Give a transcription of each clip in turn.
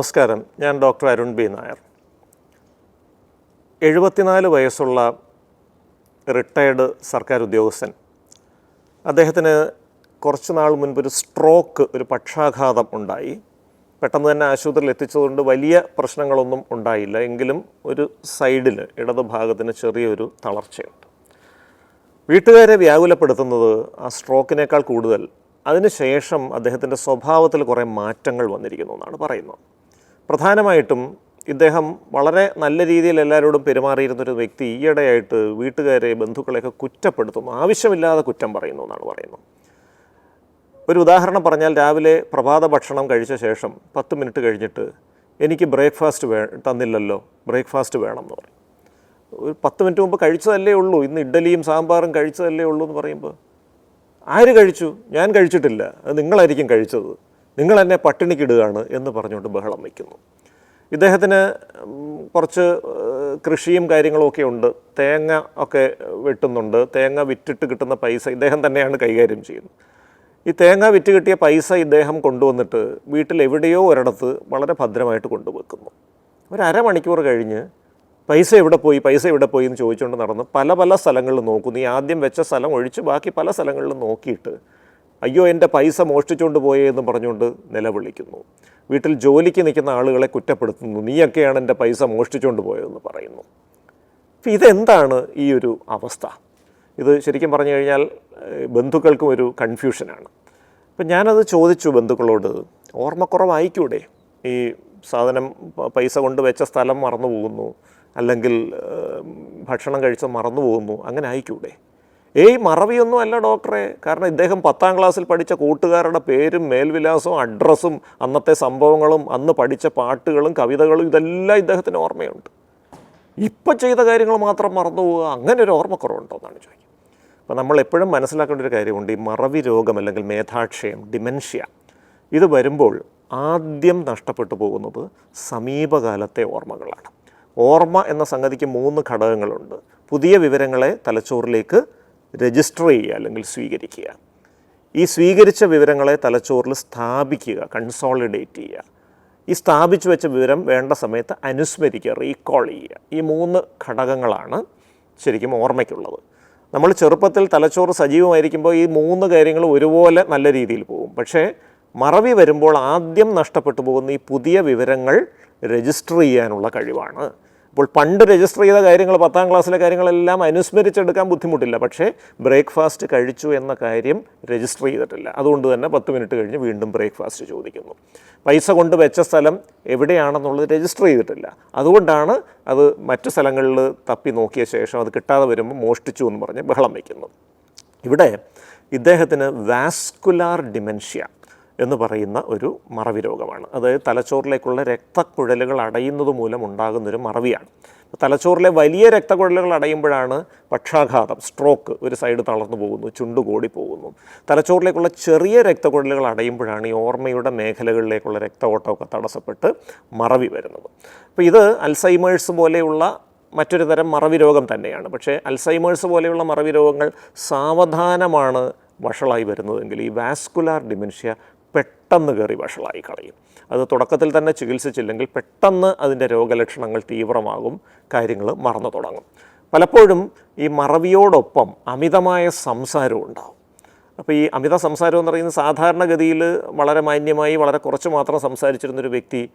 നമസ്കാരം. ഞാൻ doctor Arun B Nair. എഴുപത്തിനാല് വയസ്സുള്ള റിട്ടയർഡ് സർക്കാർ ഉദ്യോഗസ്ഥൻ. അദ്ദേഹത്തിന് കുറച്ച് നാൾ മുൻപ് ഒരു സ്ട്രോക്ക് ഒരു പക്ഷാഘാതം ഉണ്ടായി. പെട്ടെന്ന് തന്നെ ആശുപത്രിയിൽ എത്തിച്ചതുകൊണ്ട് വലിയ പ്രശ്നങ്ങളൊന്നും ഉണ്ടായില്ല. എങ്കിലും ഒരു സൈഡിൽ ഇടതുഭാഗത്തിന് ചെറിയൊരു തളർച്ചയുണ്ട്. വീട്ടുകാരെ വ്യാകുലപ്പെടുത്തുന്നത് ആ സ്ട്രോക്കിനേക്കാൾ കൂടുതൽ. അതിനുശേഷം അദ്ദേഹത്തിന്റെ സ്വഭാവത്തിൽ കുറേ മാറ്റങ്ങൾ വന്നിരിക്കുന്നു എന്നാണ് പറയുന്നത്. പ്രധാനമായിട്ടും ഇദ്ദേഹം വളരെ നല്ല രീതിയിൽ എല്ലാവരോടും പെരുമാറിയിരുന്നൊരു വ്യക്തി ഈയിടെയായിട്ട് വീട്ടുകാരെ ബന്ധുക്കളെയൊക്കെ കുറ്റപ്പെടുത്തും ആവശ്യമില്ലാതെ കുറ്റം പറയുന്നു എന്നാണ് പറയുന്നത്. ഒരു ഉദാഹരണം പറഞ്ഞാൽ രാവിലെ പ്രഭാത ഭക്ഷണം കഴിച്ച ശേഷം പത്ത് മിനിറ്റ് കഴിഞ്ഞിട്ട് എനിക്ക് ബ്രേക്ക്ഫാസ്റ്റ് വേ തന്നില്ലല്ലോ ബ്രേക്ക്ഫാസ്റ്റ് വേണം എന്ന് പറയും. ഒരു പത്ത് മിനിറ്റ് മുമ്പ് കഴിച്ചതല്ലേ ഉള്ളൂ ഇന്ന് ഇഡ്ഡലിയും സാമ്പാറും കഴിച്ചതല്ലേ ഉള്ളൂ എന്ന് പറയുമ്പോൾ ആര് കഴിച്ചു? ഞാൻ കഴിച്ചിട്ടില്ല അത് നിങ്ങളായിരിക്കും കഴിച്ചത്. നിങ്ങൾ എന്നെ പട്ടിണിക്കിടുകയാണ് എന്ന് പറഞ്ഞുകൊണ്ട് ബഹളം വയ്ക്കുന്നു. ഇദ്ദേഹത്തിന് കുറച്ച് കൃഷിയും കാര്യങ്ങളും ഒക്കെ ഉണ്ട്. തേങ്ങ ഒക്കെ വെട്ടുന്നുണ്ട്. തേങ്ങ വിറ്റിട്ട് കിട്ടുന്ന പൈസ ഇദ്ദേഹം തന്നെയാണ് കൈകാര്യം ചെയ്യുന്നത്. ഈ തേങ്ങ വിറ്റ് കിട്ടിയ പൈസ ഇദ്ദേഹം കൊണ്ടുവന്നിട്ട് വീട്ടിൽ എവിടെയോ ഒരിടത്ത് വളരെ ഭദ്രമായിട്ട് കൊണ്ടുവെക്കുന്നു. ഒരു അരമണിക്കൂർ കഴിഞ്ഞ് പൈസ എവിടെ പോയി പൈസ എവിടെ പോയി എന്ന് ചോദിച്ചുകൊണ്ട് നടന്ന് പല പല സ്ഥലങ്ങളിൽ നോക്കുന്നു. ഈ ആദ്യം വെച്ച സ്ഥലം ഒഴിച്ച് ബാക്കി പല സ്ഥലങ്ങളിലും നോക്കിയിട്ട് അയ്യോ എന്റെ പൈസ മോഷ്ടിച്ചുകൊണ്ട് പോയേ എന്ന് പറഞ്ഞുകൊണ്ട് നിലവിളിക്കുന്നു. വീട്ടിൽ ജോലിക്ക് നിൽക്കുന്ന ആളുകളെ കുറ്റപ്പെടുത്തുന്നു. നീയൊക്കെയാണ് എന്റെ പൈസ മോഷ്ടിച്ചുകൊണ്ട് പോയതെന്ന് പറയുന്നു. അപ്പം ഇതെന്താണ് ഈ ഒരു അവസ്ഥ? ഇത് ശരിക്കും പറഞ്ഞു കഴിഞ്ഞാൽ ബന്ധുക്കൾക്കും ഒരു കൺഫ്യൂഷനാണ്. അപ്പം ഞാനത് ചോദിച്ചു ബന്ധുക്കളോട് ഓർമ്മക്കുറവായിക്കൂടെ? ഈ സാധനം പൈസ കൊണ്ട് വെച്ച സ്ഥലം മറന്നു പോകുന്നു അല്ലെങ്കിൽ ഭക്ഷണം കഴിച്ച മറന്നു പോകുന്നു അങ്ങനെ ആയിക്കൂടെ? ഏയ് മറവിയൊന്നുമല്ല ഡോക്ടറെ. കാരണം ഇദ്ദേഹം പത്താം ക്ലാസ്സിൽ പഠിച്ച കൂട്ടുകാരുടെ പേരും മേൽവിലാസവും അഡ്രസ്സും അന്നത്തെ സംഭവങ്ങളും അന്ന് പഠിച്ച പാട്ടുകളും കവിതകളും ഇതെല്ലാം ഇദ്ദേഹത്തിന് ഓർമ്മയുണ്ട്. ഇപ്പം ചെയ്ത കാര്യങ്ങൾ മാത്രം മറന്നു പോവുക അങ്ങനെ ഒരു ഓർമ്മക്കുറവുണ്ടോ എന്നാണ് ചോദിക്കുന്നത്. അപ്പോൾ നമ്മൾ എപ്പോഴും മനസ്സിലാക്കേണ്ട ഒരു കാര്യമുണ്ട് ഈ മറവി രോഗം അല്ലെങ്കിൽ മേധാക്ഷയം ഡിമെൻഷ്യ ഇത് വരുമ്പോൾ ആദ്യം നഷ്ടപ്പെട്ടു പോകുന്നത് സമീപകാലത്തെ ഓർമ്മകളാണ്. ഓർമ്മ എന്ന സംഗതിക്ക് മൂന്ന് ഘടകങ്ങളുണ്ട്. പുതിയ വിവരങ്ങളെ തലച്ചോറിലേക്ക് രജിസ്റ്റർ ചെയ്യുക അല്ലെങ്കിൽ സ്വീകരിക്കുക. ഈ സ്വീകരിച്ച വിവരങ്ങളെ തലച്ചോറിൽ സ്ഥാപിക്കുക കൺസോളിഡേറ്റ് ചെയ്യുക. ഈ സ്ഥാപിച്ചു വെച്ച വിവരം വേണ്ട സമയത്ത് അനുസ്മരിക്കുക റീകോൾ ചെയ്യുക. ഈ മൂന്ന് ഘടകങ്ങളാണ് ശരിക്കും ഓർമ്മയ്ക്കുള്ളത്. നമ്മൾ ചെറുപ്പത്തിൽ തലച്ചോറ് സജീവമായിരിക്കുമ്പോൾ ഈ മൂന്ന് കാര്യങ്ങൾ ഒരുപോലെ നല്ല രീതിയിൽ പോകും. പക്ഷേ മറവി വരുമ്പോൾ ആദ്യം നഷ്ടപ്പെട്ടു പോകുന്ന ഈ പുതിയ വിവരങ്ങൾ രജിസ്റ്റർ ചെയ്യാനുള്ള കഴിവാണ്. അപ്പോൾ പണ്ട് രജിസ്റ്റർ ചെയ്ത കാര്യങ്ങൾ പത്താം ക്ലാസ്സിലെ കാര്യങ്ങളെല്ലാം അനുസ്മരിച്ചെടുക്കാൻ ബുദ്ധിമുട്ടില്ല. പക്ഷേ ബ്രേക്ക്ഫാസ്റ്റ് കഴിച്ചു എന്ന കാര്യം രജിസ്റ്റർ ചെയ്തിട്ടില്ല. അതുകൊണ്ട് തന്നെ പത്ത് മിനിറ്റ് കഴിഞ്ഞ് വീണ്ടും ബ്രേക്ക്ഫാസ്റ്റ് ചോദിക്കുന്നു. പൈസ കൊണ്ട് വെച്ച സ്ഥലം എവിടെയാണെന്നുള്ളത് രജിസ്റ്റർ ചെയ്തിട്ടില്ല. അതുകൊണ്ടാണ് അത് മറ്റു സ്ഥലങ്ങളിൽ തപ്പി നോക്കിയ ശേഷം അത് കിട്ടാതെ വരുമ്പോൾ മോഷ്ടിച്ചു എന്ന് പറഞ്ഞ് ബഹളം വയ്ക്കുന്നു ഇവിടെ ഇദ്ദേഹത്തിന് വാസ്കുലാർ ഡിമെൻഷ്യ എന്ന് പറയുന്ന ഒരു മറവി രോഗമാണ്. അതായത് തലച്ചോറിലേക്കുള്ള രക്തക്കുഴലുകൾ അടയുന്നത് മൂലം ഉണ്ടാകുന്നൊരു മറവിയാണ്. തലച്ചോറിലെ വലിയ രക്തക്കുഴലുകൾ അടയുമ്പോഴാണ് പക്ഷാഘാതം സ്ട്രോക്ക് ഒരു സൈഡ് തളർന്നു പോകുന്നു ചുണ്ടു കൂടി പോകുന്നു. തലച്ചോറിലേക്കുള്ള ചെറിയ രക്തക്കുഴലുകൾ അടയുമ്പോഴാണ് ഈ ഓർമ്മയുടെ മേഖലകളിലേക്കുള്ള രക്തഓട്ടമൊക്കെ തടസ്സപ്പെട്ട് മറവി വരുന്നത്. അപ്പോൾ ഇത് അൽസൈമേഴ്സ് പോലെയുള്ള മറ്റൊരു തരം മറവി രോഗം തന്നെയാണ്. പക്ഷേ അൽസൈമേഴ്സ് പോലെയുള്ള മറവി രോഗങ്ങൾ സാവധാനമാണ് വഷളായി വരുന്നതെങ്കിൽ ഈ വാസ്കുലാർ ഡിമെൻഷ്യ പെട്ടെന്ന് കയറി വഷളായി കളയും. അത് തുടക്കത്തിൽ തന്നെ ചികിത്സിച്ചില്ലെങ്കിൽ പെട്ടെന്ന് അതിന്റെ രോഗലക്ഷണങ്ങൾ തീവ്രമാകും കാര്യങ്ങൾ മറന്നു തുടങ്ങും. പലപ്പോഴും ഈ മറവിയോടൊപ്പം അമിതമായ സംസാരവും ഉണ്ടാവും. അപ്പോൾ ഈ അമിത സംസാരം എന്ന് പറയുന്നത് സാധാരണഗതിയിൽ വളരെ മാന്യമായി വളരെ കുറച്ച് മാത്രം സംസാരിച്ചിരുന്നൊരു വ്യക്തി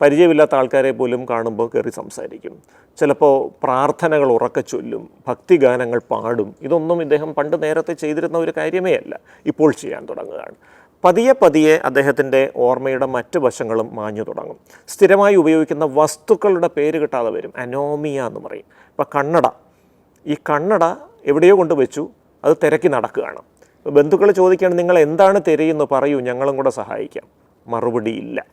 പരിചയമില്ലാത്ത ആൾക്കാരെ പോലും കാണുമ്പോൾ കയറി സംസാരിക്കും. ചിലപ്പോൾ പ്രാർത്ഥനകൾ ഉറക്കെ ചൊല്ലും ഭക്തിഗാനങ്ങൾ പാടും. ഇതൊന്നും ഇദ്ദേഹം പണ്ട് നേരത്തെ ചെയ്തിരുന്ന ഒരു കാര്യമേ അല്ല. ഇപ്പോൾ ചെയ്യാൻ തുടങ്ങുകയാണ്. പതിയെ പതിയെ അദ്ദേഹത്തിന്റെ ഓർമ്മയുടെ മറ്റ് വശങ്ങളും മാഞ്ഞു തുടങ്ങും. സ്ഥിരമായി ഉപയോഗിക്കുന്ന വസ്തുക്കളുടെ പേര് കിട്ടാതെ വരും. അനോമിയ എന്ന് പറയും. ഇപ്പം കണ്ണട. ഈ കണ്ണട എവിടെയോ കൊണ്ട് വെച്ചു. അത് തിരക്കി നടക്കുകയാണ്. ബന്ധുക്കൾ ചോദിക്കുകയാണ് നിങ്ങൾ എന്താണ് തിരയെന്ന്? പറയൂ. ഞങ്ങളും കൂടെ സഹായിക്കാം. മറുപടിയില്ല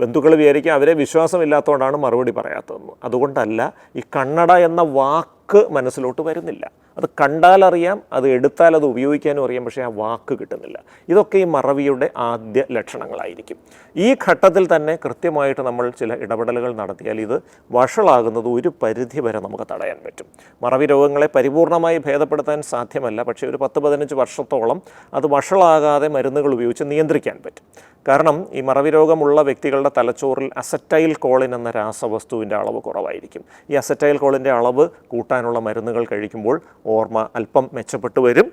ബന്ധുക്കൾ വിചാരിക്കുക അവരെ വിശ്വാസമില്ലാത്തതുകൊണ്ടാണ് മറുപടി പറയാത്തതെന്ന്. അതുകൊണ്ടല്ല ഈ കണ്ണട എന്ന വാക്ക് മനസ്സിലോട്ട് വരുന്നില്ല. അത് കണ്ടാലറിയാം അത് എടുത്താൽ അത് ഉപയോഗിക്കാനും അറിയാം പക്ഷേ ആ വാക്ക് കിട്ടുന്നില്ല. ഇതൊക്കെ ഈ മറവിയുടെ ആദ്യ ലക്ഷണങ്ങളായിരിക്കും. ഈ ഘട്ടത്തിൽ തന്നെ കൃത്യമായിട്ട് നമ്മൾ ചില ഇടപെടലുകൾ നടത്തിയാൽ ഇത് വഷളാകുന്നത് ഒരു പരിധി വരെ നമുക്ക് തടയാൻ പറ്റും. മറവി രോഗങ്ങളെ പരിപൂർണമായി ഭേദപ്പെടുത്താൻ സാധ്യമല്ല പക്ഷേ ഒരു പത്ത് പതിനഞ്ച് വർഷത്തോളം അത് വഷളാകാതെ മരുന്നുകൾ ഉപയോഗിച്ച് നിയന്ത്രിക്കാൻ പറ്റും. കാരണം ഈ മറവി രോഗമുള്ള വ്യക്തികളുടെ തലച്ചോറിൽ അസറ്റൈൽ കോളിൻ എന്ന രാസവസ്തുവിന്റെ അളവ് കുറവായിരിക്കും. ഈ അസറ്റൈൽ കോളിന്റെ അളവ് കൂട്ടാനുള്ള മരുന്നുകൾ കഴിക്കുമ്പോൾ ഓർമ്മ അല്പം മെച്ചപ്പെട്ടു വരും.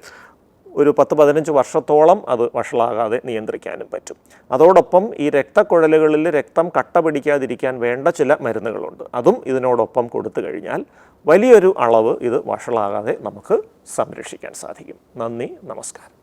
ഒരു പത്ത് പതിനഞ്ച് വർഷത്തോളം അത് വഷളാകാതെ നിയന്ത്രിക്കാനും പറ്റും. അതോടൊപ്പം ഈ രക്തക്കുഴലുകളിൽ രക്തം കട്ട പിടിക്കാതിരിക്കാൻ വേണ്ട ചില മരുന്നുകളുണ്ട്. അതും ഇതിനോടൊപ്പം കൊടുത്തു കഴിഞ്ഞാൽ വലിയൊരു അളവ് ഇത് വഷളാകാതെ നമുക്ക് സംരക്ഷിക്കാൻ സാധിക്കും. നന്ദി നമസ്കാരം.